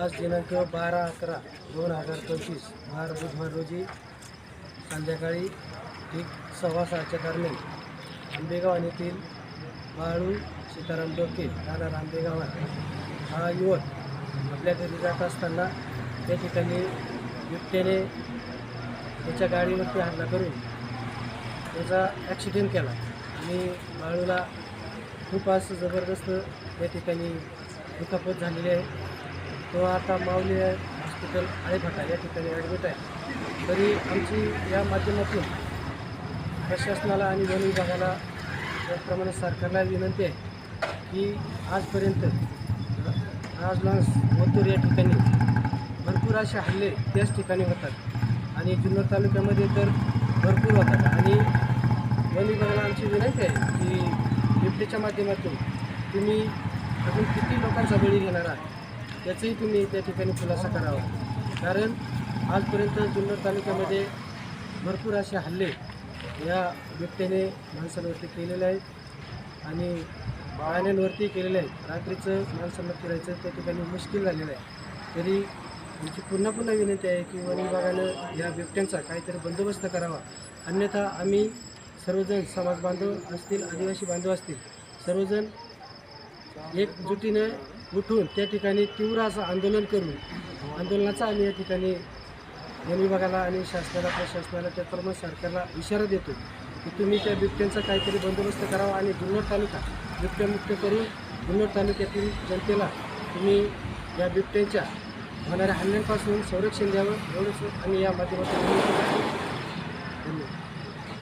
आज दिनांक बारा अकरा दोन हजार पंचवीस बार बुधवार रोजी संध्याकाळी एक सव्वा सहाच्या दरम्यान आंबेगाव येथील बाळू सीताराम डोके राहणार आंबेगावात हा युवक आपल्या घरी जात असताना त्या ठिकाणी बिबट्याने त्याच्या गाडीवरती हल्ला करून त्याचा ॲक्सिडेंट केला. आणि बाळूला खूप असं जबरदस्त त्या ठिकाणी दुखापत झालेली आहे. तो आता माऊली हॉस्पिटल आळेफाटा या ठिकाणी ॲडमिट आहे. तरी आमची या माध्यमातून प्रशासनाला आणि वन विभागाला त्याचप्रमाणे सरकारला विनंती आहे की आजपर्यंत आज लॉन्स ओतूर या ठिकाणी भरपूर असे हल्ले त्याच ठिकाणी होतात. आणि जुन्नर तालुक्यामध्ये तर भरपूर होतात. आणि वन विभागाला आमची विनंती आहे की बिबटेच्या माध्यमातून तुम्ही अजून किती लोकांचा बळी घेणार आहात? याचंही तुम्ही त्या ठिकाणी खुलासा करावा. कारण आजपर्यंत जुन्नर तालुक्यामध्ये भरपूर असे हल्ले या बिबट्याने माणसांवरती केलेले आहेत आणि प्राण्यांवरती केलेले आहेत. रात्रीचं माणसांना फिरायचं त्या ठिकाणी मुश्किल झालेलं आहे. तरी आमची पुन्हा पुन्हा विनंती आहे की वन विभागानं या बिबट्यांचा काहीतरी बंदोबस्त करावा. अन्यथा आम्ही सर्वजण समाज बांधव असतील आदिवासी बांधव असतील सर्वजण एकजुटीनं उठून त्या ठिकाणी तीव्र असं आंदोलन करून आंदोलनाचा आम्ही या ठिकाणी वन विभागाला आणि शासनाला प्रशासनाला त्याप्रमाणे सरकारला इशारा देतो की तुम्ही त्या बिबट्यांचा काहीतरी बंदोबस्त करावा आणि जुन्नर तालुका बिबट्यामुक्त करून जुन्नर तालुक्यातील जनतेला तुम्ही या बिबट्यांच्या होणाऱ्या हल्ल्यांपासून संरक्षण द्यावं एवढंच आणि या माध्यमातून धन्यवाद